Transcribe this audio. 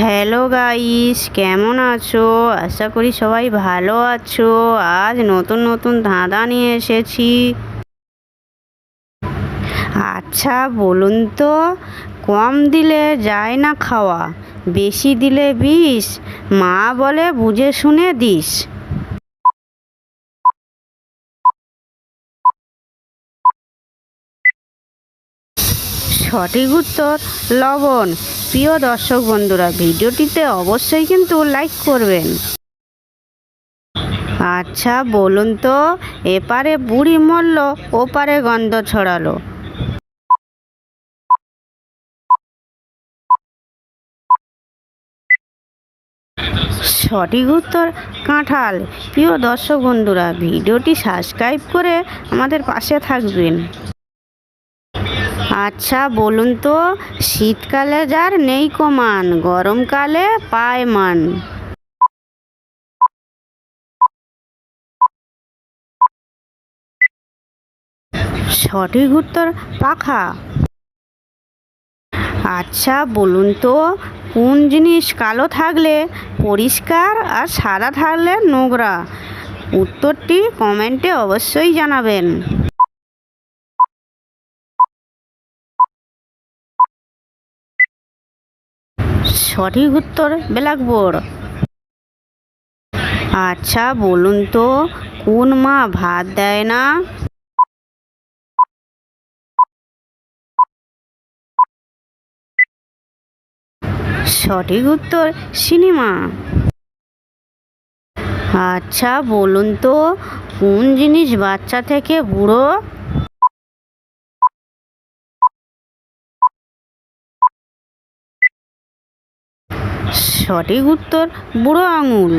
Hello guys কেমন আছো? আশা করি সবাই ভালো আছো। আজ নতুন নতুন ধাঁধা নিয়ে এসেছি। আচ্ছা বলুন তো, কম দিলে যায় না খাওয়া? বেশি দিলে বিষ? মা বলে, বুঝে শুনে দিস। সঠিক উত্তর লবণ। প্রিয় দর্শক বন্ধুরা, ভিডিওটিতে অবশ্যই কিন্তু লাইক করবেন। আচ্ছা বলুন তো, এপারে বুড়ি মরল, ওপারে গন্ধ ছড়ালো। সঠিক উত্তর কাঁঠাল। প্রিয় দর্শক বন্ধুরা, ভিডিওটি সাবস্ক্রাইব করে আমাদের পাশে থাকবেন। আচ্ছা বলুন তো, শীতকালে যার নেই কমান, গরমকালে পায় মান। সঠিক উত্তর পাখা। আচ্ছা বলুন তো, কোন জিনিস কালো থাকলে পরিষ্কার আর সাদা থাকলে নোংরা? উত্তরটি কমেন্টে অবশ্যই জানাবেন। সঠিক উত্তর ব্ল্যাকবোর্ড আচ্ছা বলুন তো, কোন মা ভাত দেয় না? সঠিক উত্তর, সিনেমা। আচ্ছা বলুন তো, কোন জিনিস বাচ্চা থেকে বুড়ো সঠিক উত্তর বুড়ো আঙুল।